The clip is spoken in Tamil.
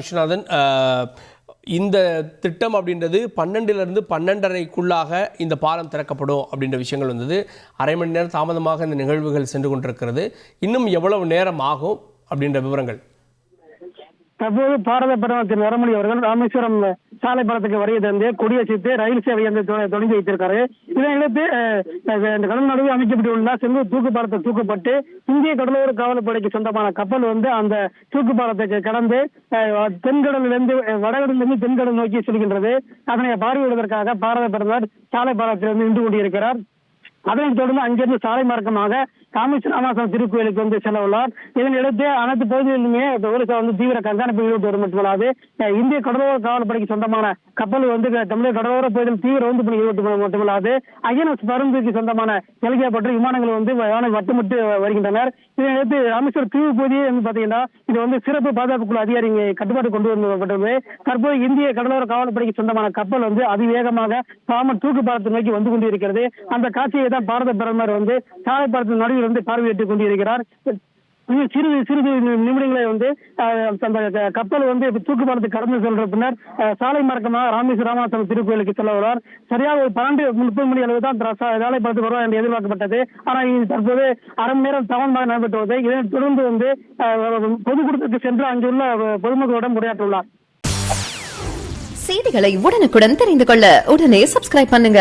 விஸ்வநாதன் இந்த திட்டம் அப்படின்றது பன்னெண்டுலேருந்து பன்னெண்டரைக்குள்ளாக இந்த பாலம் திறக்கப்படும் அப்படின்ற விஷயங்கள் வந்தது. அரை மணி நேரம் தாமதமாக இந்த நிகழ்வுகள் சென்று கொண்டிருக்கிறது. இன்னும் எவ்வளவு நேரம் ஆகும் அப்படின்ற விவரங்கள்? தற்போது பாரத பிரதமர் திரு நரமணி அவர்கள் ராமேஸ்வரம் சாலை பாலத்துக்கு வருகை தந்து கொடியசைத்து ரயில் சேவை வந்து தொடங்கி வைத்திருக்காரு. இதனையடுத்து அஹ், இந்த கடல் நடுவில் அமைக்கப்பட்டுள்ள செங்கு தூக்கு பாலத்தை தூக்கப்பட்டு இந்திய கடலோர காவல்படைக்கு சொந்தமான கப்பல் வந்து அந்த தூக்கு பாலத்துக்கு கடந்து அஹ், தென்கடலிலிருந்து வடகடலிருந்து தென்கடல் நோக்கி செல்கின்றது. அதனை பார்வையிடுவதற்காக பாரத பிரதமர் சாலை பாலத்திலிருந்து நின்று கொண்டிருக்கிறார். அதனைத் தொடர்ந்து அங்கிருந்து சாலை மார்க்கமாக காமேஸ்வர ராமேஸ்வரம் திருக்கோயிலுக்கு வந்து செல்ல உள்ளார் இதனையடுத்து அனைத்து பகுதிகளிலுமே போலீசார் வந்து தீவிர கண்காணிப்பு ஈடுபட்டு வரும் மட்டுமல்லாது அஹ், இந்திய கடலோர காவல்படைக்கு சொந்தமான கப்பல் வந்து தமிழக கடலோர பகுதியில் தீவிர ரோந்து பணி ஈடுபட்டு மட்டுமல்லாது ஐஎன்எஸ் பருந்துக்கு சொந்தமான ஹெலிகாப்டர் விமானங்கள் வந்து வானை வட்டமிட்டு வருகின்றனர். இதனையடுத்து ராமேஸ்வரம் தீவு பகுதியே வந்து பாத்தீங்கன்னா இது வந்து சிறப்பு பாதுகாப்புக்குழு அதிகாரி கட்டுப்பாடு கொண்டு வரப்பட்டது தற்போது இந்திய கடலோர காவல்படைக்கு சொந்தமான கப்பல் வந்து அதிவேகமாக பாமன் தூக்கு பாலத்தை நோக்கி வந்து கொண்டிருக்கிறது. அந்த காட்சியை தான் பாரத பிரதமர் வந்து சாலை பாலத்தின் நடுவில் வந்து பார்வையிட்டுக் கொண்டிருக்கிறார். சிறு சிறு சிறிது நிமிடங்களை வந்து அந்த கப்பல் வந்து தூக்கு பாலத்தை கடந்து சென்ற பின்னர் சாலை மார்க்கமாக ராமேஸ்வர ராமேஸ்வரம் திருக்கோயிலுக்கு செல்ல வருவார் சரியாக ஒரு பன்னெண்டு முப்பது மணி அளவு தான் சாலை பாலத்துக்கு வருவார் என்று எதிர்பார்க்கப்பட்டது. ஆனால் இது தற்போது அரை மணி நேரம் தாமதமாக நடைபெற்று வருது இதனைத் தொடர்ந்து வந்து அஹ், பொதுக்கூட்டத்திற்கு சென்று அங்குள்ள அஹ், பொதுமக்களிடம் உரையாற்றியுள்ளார் செய்திகளை உடனுக்குடன் தெரிந்து கொள்ள உடனே சப்ஸ்கிரைப் பண்ணுங்க.